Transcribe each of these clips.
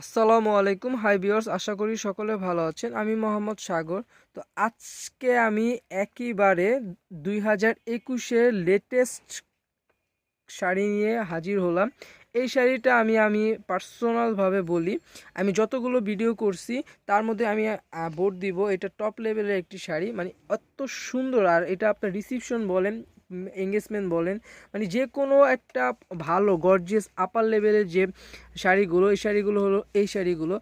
আসসালামু আলাইকুম। Hi viewers আশা করি সকলে ভালো আছেন। আমি মোহাম্মদ সাগর। তো আজকে আমি একইবারে দুই হাজার একুশের লেটেস্ট শাড়ি নিয়ে হাজির হলাম। এই শাড়িটা আমি আমি পার্সোনালভাবে বলি, আমি যতগুলো ভিডিও করছি, তার মধ্যে আমি ভোট দিব। এটা টপ লেভেলের একটি শাড়ি। মানে অত সুন্দর। আর এটা আপনার রিসিপশন বলেন এঙ্গেজমেন্ট বলেন মানে যে কোনো একটা ভালো গর্জিয়াস আপার লেভেলের যে শাড়িগুলো, এই শাড়িগুলো হলো এই শাড়িগুলো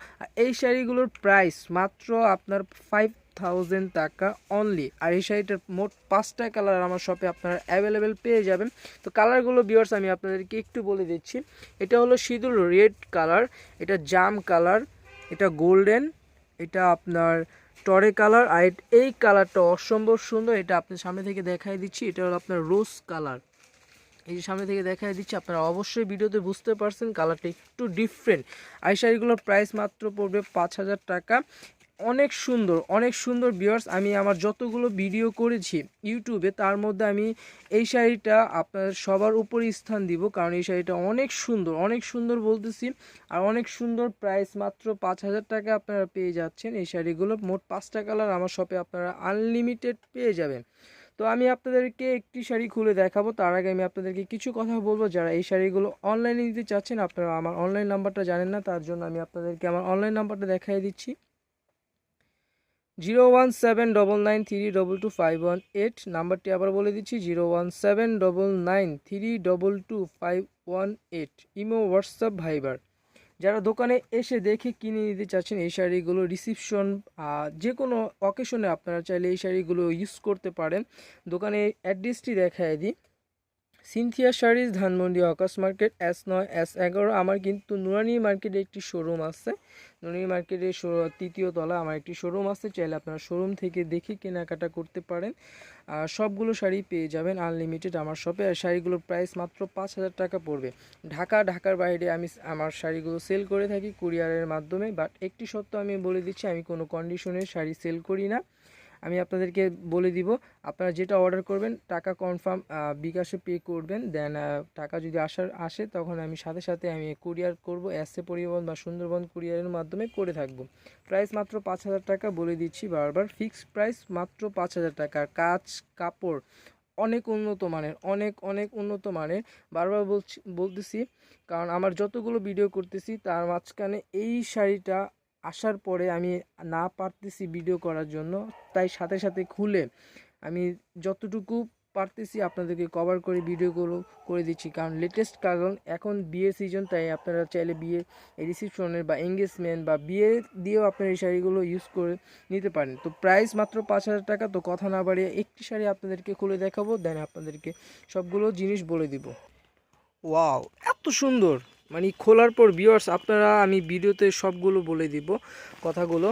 এই শাড়িগুলোর প্রাইস মাত্র আপনার ফাইভ থাউজেন্ড টাকা অনলি আর এই শাড়িটার মোট পাঁচটা কালার আমার শপে আপনারা অ্যাভেলেবেল পেয়ে যাবেন। তো কালারগুলো বিয়ার্স আমি আপনাদেরকে একটু বলে দিচ্ছি, এটা হলো সিঁদুর রেড কালার এটা জাম কালার এটা গোল্ডেন এটা আপনার টরে কালার আর এই কালারটা অসম্ভব সুন্দর। এটা আপনার সামনে থেকে দেখাই দিচ্ছি। এটা হলো আপনার রোজ কালার। এই যে সামনে থেকে দেখাই দিচ্ছি, আপনারা অবশ্যই ভিডিওতে বুঝতে পারছেন কালারটা একটু ডিফারেন্ট আই শাড়িগুলোর প্রাইস মাত্র পড়বে পাঁচ হাজার টাকা। অনেক সুন্দর অনেক সুন্দর বিয়ার্স আমি আমার যতগুলো ভিডিও করেছি ইউটিউবে তার মধ্যে আমি এই শাড়িটা আপনার সবার উপরে স্থান দিব, কারণ এই শাড়িটা অনেক সুন্দর অনেক সুন্দর বলতেছি, আর অনেক সুন্দর প্রাইস মাত্র পাঁচ হাজার টাকা আপনারা পেয়ে যাচ্ছেন। এই শাড়িগুলো মোট পাঁচটা কালার আমার শপে আপনারা আনলিমিটেড পেয়ে যাবেন। তো আমি আপনাদেরকে একটি শাড়ি খুলে দেখাবো, তার আগে আমি আপনাদেরকে কিছু কথা বলব, যারা এই শাড়িগুলো অনলাইনে নিতে চাচ্ছেন, আপনারা আমার অনলাইন নাম্বারটা জানেন না, তার জন্য আমি আপনাদেরকে আমার অনলাইন নাম্বারটা দেখাই দিচ্ছি। Zero one seven double nine three double two five one eight নাম্বারটি আবার বলে দিচ্ছি zero one seven double nine three double two five one eight imo, WhatsApp, Viber. যারা দোকানে এসে দেখে কিনে নিতে চাচ্ছেন এই শাড়িগুলো, রিসিপশন যে কোনো অকেশনে আপনারা চাইলে এই শাড়িগুলো ইউজ করতে পারেন। দোকানে অ্যাড্রেসটি দেখায় দিই। Cynthia sarees Dhanmondi Akash market, S নয়, এস এগারো। আমার কিন্তু নুরানি মার্কেটে একটি শোরুম আছে। নুরানি মার্কেটের তৃতীয় তলা আমার একটি শোরুম আছে। চাইলে আপনারা শোরুম থেকে দেখে কেনাকাটা করতে পারেন। আর সবগুলো শাড়ি পেয়ে যাবেন আনলিমিটেড আমার শপে আর শাড়িগুলোর প্রাইস মাত্র পাঁচ হাজার টাকা পড়বে। ঢাকা, ঢাকার বাইরে আমি আমার শাড়িগুলো সেল করে থাকি কুরিয়ারের মাধ্যমে। বাট একটি সত্য আমি বলে দিচ্ছি, আমি কোনো কন্ডিশনের শাড়ি সেল করি না। আমি আপনাদেরকে বলে দিব, আপনারা যেটা অর্ডার করবেন, টাকা কনফার্ম বিকাশে পে করবেন দেন টাকা যদি আসার, আসে, তখন আমি সাথে সাথে আমি কুরিয়ার করব এসএ পরিবহন বা সুন্দরবন কুরিয়ারের মাধ্যমে করে থাকব। প্রাইস মাত্র পাঁচ হাজার টাকা বলে দিচ্ছি বারবার ফিক্সড প্রাইস মাত্র পাঁচ হাজার টাকা। কাজ, কাপড়, অনেক উন্নত মানের, অনেক অনেক উন্নত মানের, বারবার বলছি, বলতেছি, কারণ আমার যতগুলো ভিডিও করতেছি, তার মাঝখানে এই শাড়িটা আসার পরে আমি না পারতেছি ভিডিও করার জন্য, তাই সাথে সাথে খুলে আমি যতটুকু পারতেছি আপনাদেরকে কভার করে ভিডিওগুলো করে দিচ্ছি। কারণ লেটেস্ট কারণ, এখন বিয়ে সিজন তাই আপনারা চাইলে বিয়ে রিসিপশনের বা এঙ্গেজমেন্ট বা বিয়ে দিয়েও আপনারা এই শাড়িগুলো ইউজ করে নিতে পারেন। তো প্রাইস মাত্র পাঁচ হাজার টাকা, তো কথা না বাড়িয়ে একটি শাড়ি আপনাদেরকে খুলে দেখাবো দেন আপনাদেরকে সবগুলো জিনিস বলে দিব। ওয়াও এত সুন্দর! মানে খোলার পর ভিউয়ার্স আপনারা, আমি ভিডিওতে সবগুলো বলে দিব কথাগুলো।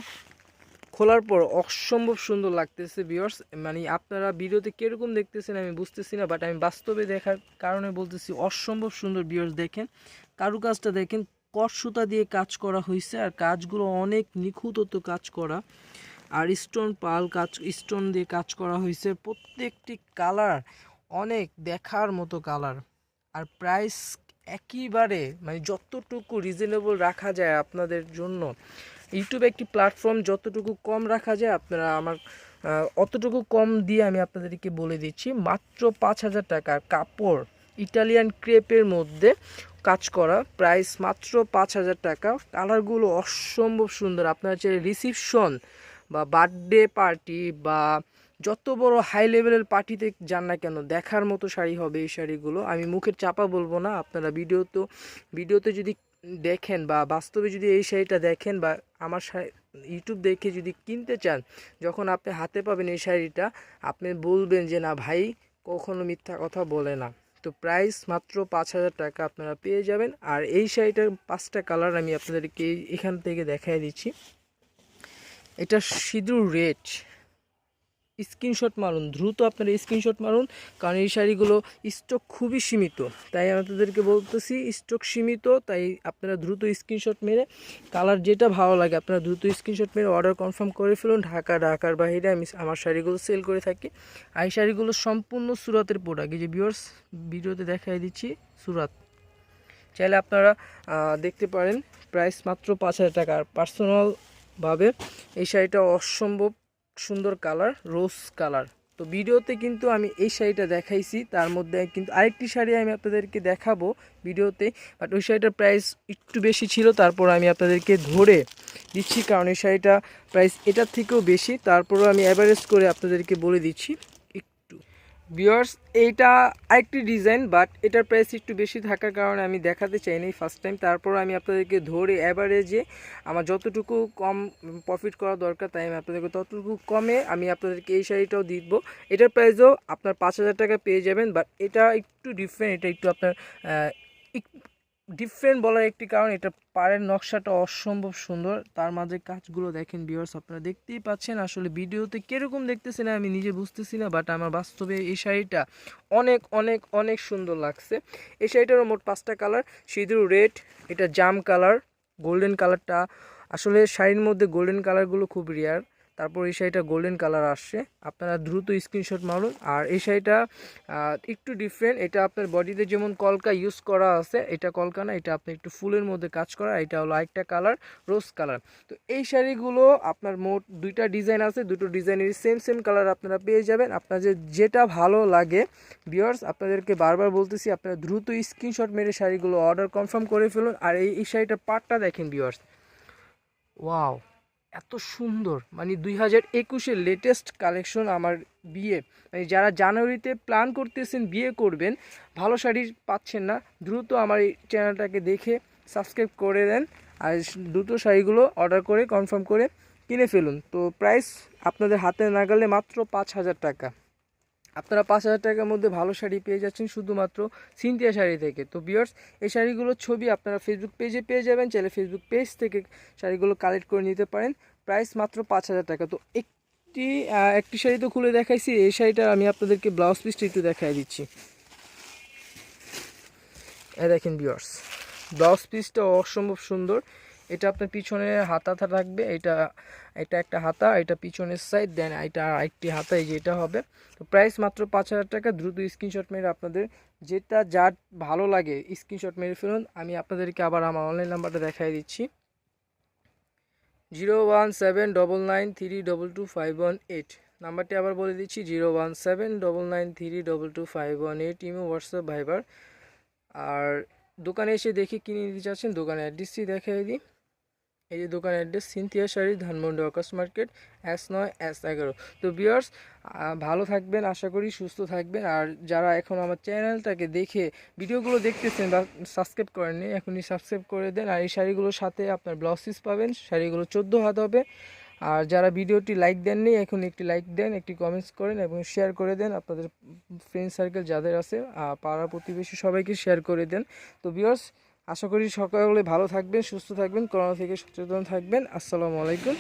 খোলার পর, অসম্ভব সুন্দর লাগতেছে ভিউয়ার্স মানে আপনারা ভিডিওতে কীরকম দেখতেছেন আমি বুঝতেছি না বাট আমি বাস্তবে দেখার কারণে বলতেছি, অসম্ভব সুন্দর ভিউয়ার্স দেখেন। কারুকাজটা দেখেন কট সুতা দিয়ে কাজ করা হয়েছে আর কাজগুলো অনেক নিখুঁতত কাজ করা। আর স্টোন পাল কাজ স্টোন দিয়ে কাজ করা হয়েছে প্রত্যেকটি কালার অনেক দেখার মতো কালার আর প্রাইস একইবারে মানে যতটুকু রিজনেবল রাখা যায় আপনাদের জন্য ইউটিউব একটি প্ল্যাটফর্ম যতটুকু কম রাখা যায় আপনারা আমার অতটুকু কম দিয়ে আমি আপনাদেরকে বলে দিচ্ছি, মাত্র পাঁচ হাজার টাকার কাপড় ইটালিয়ান ক্রেপের মধ্যে কাজ করা প্রাইস মাত্র পাঁচ হাজার টাকা। কালারগুলো অসম্ভব সুন্দর, আপনারা চাইলে রিসিপশন বা বার্থডে পার্টি বা যত বড় হাই লেভেলের পার্টিতে যান না কেন, দেখার মতো শাড়ি হবে এই শাড়িগুলো। আমি মুখের চাপা বলব না, আপনারা ভিডিও তো ভিডিওতে যদি দেখেন বা বাস্তবে যদি এই শাড়িটা দেখেন বা আমার ইউটিউব দেখে যদি কিনতে চান, যখন আপনি হাতে পাবেন এই শাড়িটা, আপনি বলবেন যে, না ভাই, কখনো মিথ্যা কথা বলে না। তো প্রাইস মাত্র পাঁচ হাজার টাকা আপনারা পেয়ে যাবেন। আর এই শাড়িটার পাঁচটা কালার আমি আপনাদেরকে এখান থেকে দেখাই দিচ্ছি। এটা সিঁদুর রেড। স্ক্রিনশট মারুন, দ্রুত আপনারা স্ক্রিনশট মারুন, কারণ এই শাড়িগুলো স্টক খুবই সীমিত। তাই আমি আপনাদেরকে বলতেছি স্টক সীমিত, তাই আপনারা দ্রুত স্ক্রিনশট মেরে কালার যেটা ভালো লাগে, আপনারা দ্রুত স্ক্রিনশট মেরে অর্ডার কনফার্ম করে ফেলুন। ঢাকা, ঢাকার বাইরে আমি আমার শাড়িগুলো সেল করে থাকি। আর এই শাড়িগুলো সম্পূর্ণ সুরাতের প্রোডাক্ট এই যে ভিউয়ার্স ভিডিওতে দেখাই দিচ্ছি সুরাত। চাইলে আপনারা দেখতে পারেন প্রাইস মাত্র পাঁচ হাজার টাকা। আর পার্সোনালভাবে এই শাড়িটা অসম্ভব সুন্দর কালার, রোজ কালার। তো ভিডিওতে কিন্তু আমি এই শাড়িটা দেখাইছি, তার মধ্যে কিন্তু আরেকটি শাড়ি আমি আপনাদেরকে দেখাবো ভিডিওতে, বাট ওই শাড়িটার প্রাইস একটু বেশি ছিল, তারপর আমি আপনাদেরকে ধরে দিচ্ছি, কারণ এই শাড়িটা প্রাইস এটার থেকেও বেশি, তারপরও আমি অ্যাভারেজ করে আপনাদেরকে বলে দিচ্ছি। বিয়ার্স এইটা আরেকটি ডিজাইন বাট এটার প্রাইস একটু বেশি থাকার কারণে আমি দেখাতে চাইনি ফার্স্ট টাইম তারপর আমি আপনাদেরকে ধরে অ্যাভারেজে আমার যতটুকু কম প্রফিট করা দরকার, তাই আমি আপনাদেরকে ততটুকু কমে আমি আপনাদেরকে এই শাড়িটাও দিব। এটার প্রাইসও আপনার পাঁচ হাজার টাকা পেয়ে যাবেন বাট এটা একটু ডিফারেন্ট এটা একটু আপনার ডিফারেন্ট বলার একটি কারণ, এটা পাড়ের নকশাটা অসম্ভব সুন্দর। তার মাঝে কাজগুলো দেখেন ভিউয়ার্স আপনারা দেখতেই পাচ্ছেন আসলে ভিডিওতে কীরকম দেখতেছেন আমি নিজে বুঝতেছি না বাট আমার বাস্তবে এই শাড়িটা অনেক অনেক অনেক সুন্দর লাগছে। এই শাড়িটারও মোট পাঁচটা কালার, সিঁদুর রেড, এটা জাম কালার গোল্ডেন কালারটা। আসলে শাড়ির মধ্যে গোল্ডেন কালারগুলো খুব রেয়ার তারপর এই শাড়িটা গোল্ডেন কালার আসছে। আপনারা দ্রুত স্ক্রিনশট মারুন। আর এই শাড়িটা একটু ডিফারেন্ট এটা আপনার বডিতে যেমন কলকা ইউজ করা আছে, এটা কলকা না, এটা আপনি একটু ফুলের মধ্যে কাজ করা, এটা হলো আরেকটা কালার রোজ কালার তো এই শাড়িগুলো আপনার মোট দুইটা ডিজাইন আছে, দুটো ডিজাইনের সেম সেম কালার আপনারা পেয়ে যাবেন। আপনাদের যেটা ভালো লাগে বিয়ার্স আপনাদেরকে বারবার বলতেছি, আপনারা দ্রুত স্ক্রিনশট মেরে শাড়িগুলো অর্ডার কনফার্ম করে ফেলুন। আর এই এই শাড়িটার পার্টটা দেখেন বিয়ার্স ওয়াও এত সুন্দর। মানে দুই হাজার একুশের লেটেস্ট কালেকশন আমার বিয়ে। মানে যারা জানুয়ারিতে প্ল্যান করতেছেন বিয়ে করবেন, ভালো শাড়ি পাচ্ছেন না, দ্রুত আমার এই চ্যানেলটাকে দেখে সাবস্ক্রাইব করে দেন আর দ্রুত শাড়িগুলো অর্ডার করে কনফার্ম করে কিনে ফেলুন। তো প্রাইস আপনাদের হাতে না গেলে মাত্র পাঁচ হাজার টাকা। আপনারা পাঁচ হাজার টাকার মধ্যে ভালো শাড়ি পেয়ে যাচ্ছেন শুধুমাত্র সিনথিয়া শাড়ি থেকে। তো বিয়ার্স এই শাড়িগুলোর ছবি আপনারা ফেসবুক পেজে পেয়ে যাবেন, চাইলে ফেসবুক পেজ থেকে শাড়িগুলো কালেক্ট করে নিতে পারেন। প্রাইস মাত্র পাঁচ হাজার টাকা। তো একটি একটি শাড়ি তো খুলে দেখাইছি, এই শাড়িটা আমি আপনাদেরকে ব্লাউজ পিসটা একটু দেখাই দিচ্ছি। দেখেন বিয়ার্স ব্লাউজ পিসটা অসম্ভব সুন্দর। এটা আপনার পিছনে হাতা থাকবে, এটা এটা একটা হাতা, এটা পিছনের সাইড দেন এটা আরেকটি হাতা, এই যে এটা হবে। তো প্রাইস মাত্র পাঁচ হাজার টাকা, দ্রুত স্ক্রিনশট মেরে আপনাদের যেটা যার ভালো লাগে স্ক্রিনশট মেরে ফেলুন। আমি আপনাদেরকে আবার আমার অনলাইন নাম্বারটা দেখাই দিচ্ছি। Zero one seven double nine three double two five one eight. নাম্বারটি আবার বলে দিচ্ছি, zero one seven double nine three double two five one eight, imo, WhatsApp, Viber. আর দোকানে এসে দেখে কিনে নিতে চাচ্ছেন, দোকানের অ্যাড্রেসটি দেখাই দিই। এই যে দোকানের address Cynthia sari Dhanmondi Akash market S নয় এস এগারো। তো বিয়ার্স ভালো থাকবেন, আশা করি সুস্থ থাকবেন। আর যারা এখন আমার চ্যানেলটাকে দেখে ভিডিওগুলো দেখতেছেন বা সাবস্ক্রাইব করেননি, এখনই সাবস্ক্রাইব করে দেন। আর এই শাড়িগুলোর সাথে আপনার ব্লাউজ পিস পাবেন, শাড়িগুলো চোদ্দ হাত হবে। আর যারা ভিডিওটি লাইক দেননি, এখন একটি লাইক দেন, একটি কমেন্টস করেন এবং শেয়ার করে দেন। আপনাদের ফ্রেন্ড সার্কেল যাদের আছে পাড়া প্রতিবেশী সবাইকে শেয়ার করে দেন। তো বিয়ার্স আশা করি সকলে ভালো থাকবেন সুস্থ থাকবেন করোনা থেকে সচেতন থাকবেন। আসসালামু আলাইকুম।